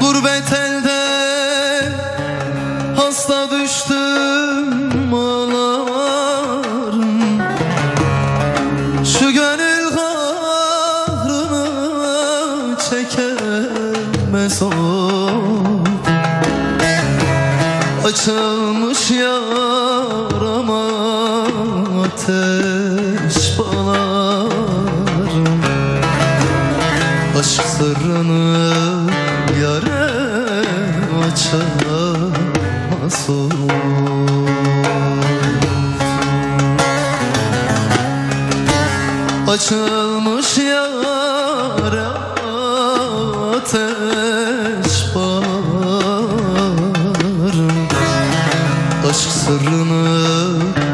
Gurbet elde hasta düştüm ağlarım. Şu gönül kahrını çekemez oldum Açılmış yarama ateş balarım. Aşk sırrını açamaz o Açılmış yara ateş bağrım Aşk sırrını